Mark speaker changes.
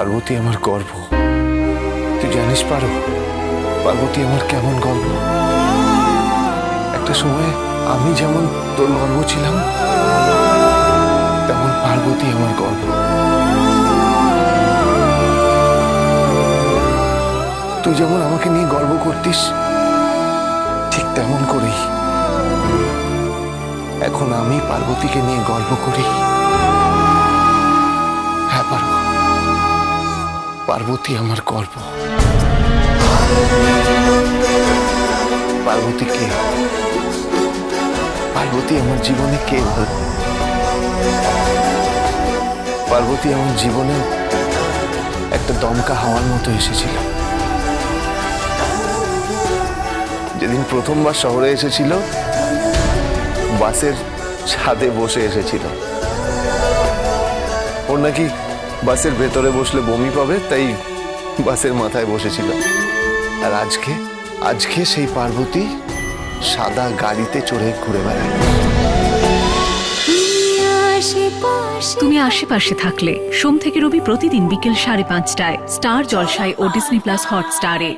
Speaker 1: পার্বতী আমার গর্ব। তুই জানিস পারো, পার্বতী আমার কেমন গর্ব? একটা সময় আমি যেমন তোর গর্ব ছিলাম, তেমন পার্বতী আমার গর্ব। তুই যেমন আমাকে নিয়ে গর্ব করতিস, ঠিক তেমন করেই। এখন আমি পার্বতীকে নিয়ে গর্ব করি। পার্বতী আমার গর্ব। পার্বতী কে? পার্বতী আমার জীবনে কে? পার্বতী আমার জীবনে একটা দমকা হাওয়ার মতো এসেছিল। যেদিন প্রথমবার শহরে এসেছিল, বাসের ছাদে বসে এসেছিল। ওর নাকি বাসের ভেতরে বসলে বমি পাবে, তাই বাসের মাথায় বসেছিল আর আজকে আজকে সেই পার্বতী সাদা গাড়িতে চড়ে ঘুরে বেড়ায়।
Speaker 2: তুমি আশেপাশে থাকলে সোম থেকে রবি প্রতিদিন বিকেল সাড়ে পাঁচটায় স্টার জলসায় ও ডিসনি প্লাস হটস্টারে।